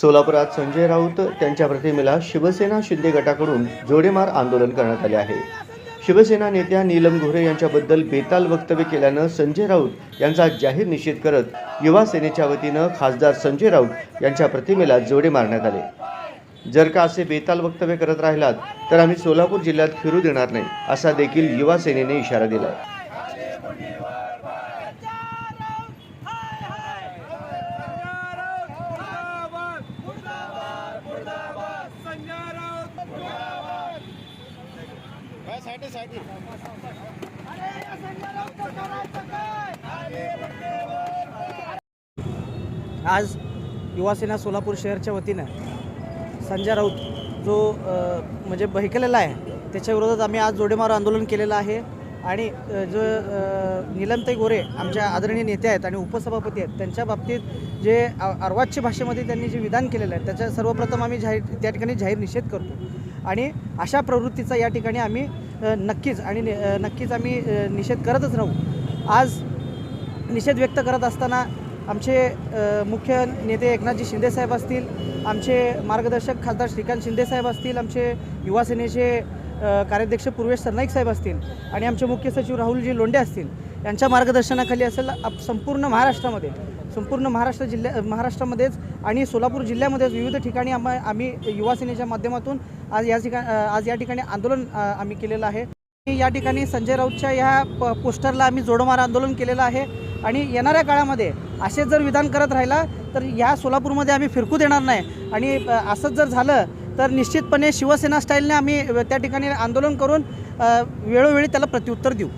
सोलापुरात संजय राऊत त्यांच्या प्रतिमेला शिवसेना शिंदे गटाकडून जोडेमार आंदोलन करण्यात आले आहे. शिवसेना नेत्या नीलम गोऱ्हे यांच्याबद्दल बेताल वक्तव्य केल्यानं संजय राऊत यांचा जाहीर निषेध करत युवा सेनेच्या वतीनं खासदार संजय राऊत यांच्या प्रतिमेला जोडे मारण्यात आले. जर का असे बेताल वक्तव्य करत राहिलात तर आम्ही सोलापूर जिल्ह्यात फिरू देणार नाही असा देखील युवा सेनेने इशारा दिला आज युवासेना सोलापूर शहरच्या वतीनं संजय राऊत जो म्हणजे बहिकलेला आहे त्याच्या विरोधात आम्ही आज जोडेमार आंदोलन केलेलं आहे. आणि जो नीलमताई निलमताई गोरे आमच्या आदरणीय नेते आहेत आणि उपसभापती आहेत त्यांच्या बाबतीत जे अर्वाच्य भाषेमध्ये त्यांनी जे विधान केलेलं आहे त्याच्या सर्वप्रथम आम्ही जाहीर त्या ठिकाणी जाहीर निषेध करतो. आणि अशा प्रवृत्तीचा या ठिकाणी आम्ही नक्कीच आणि नि- नक्कीच आम्ही निषेध करतच राहू. आज निषेध व्यक्त करत असताना आमचे मुख्य नेते एकनाथजी शिंदेसाहेब असतील आमचे मार्गदर्शक खासदार श्रीकांत शिंदेसाहेब असतील आमचे युवासेनेचे कार्याध्यक्ष पूर्वेश सरनाईक साहेब असतील आणि आमचे मुख्य सचिव राहुलजी लोंडे असतील यांच्या मार्गदर्शनाखाली असेल आप- संपूर्ण महाराष्ट्रामध्ये संपूर्ण महाराष्ट्र जिल्ह्या महाराष्ट्रामध्येच आणि सोलापूर जिल्ह्यामध्येच विविध ठिकाणी आम्हा आम्ही युवा सेनेच्या माध्यमातून आज या ठिकाणी आज या ठिकाणी आंदोलन आम्ही केलेलं आहे. या ठिकाणी संजय राऊतच्या ह्या प पोस्टरला आम्ही जोडमार आंदोलन केलेलं आहे. आणि येणाऱ्या काळामध्ये असेच जर विधान करत राहिला तर या सोलापूरमध्ये आम्ही फिरकू देणार नाही. आणि असंच जर झालं तर निश्चितपणे शिवसेना स्टाईलने आम्ही त्या ठिकाणी आंदोलन करून वेळोवेळी त्याला प्रत्युत्तर देऊ.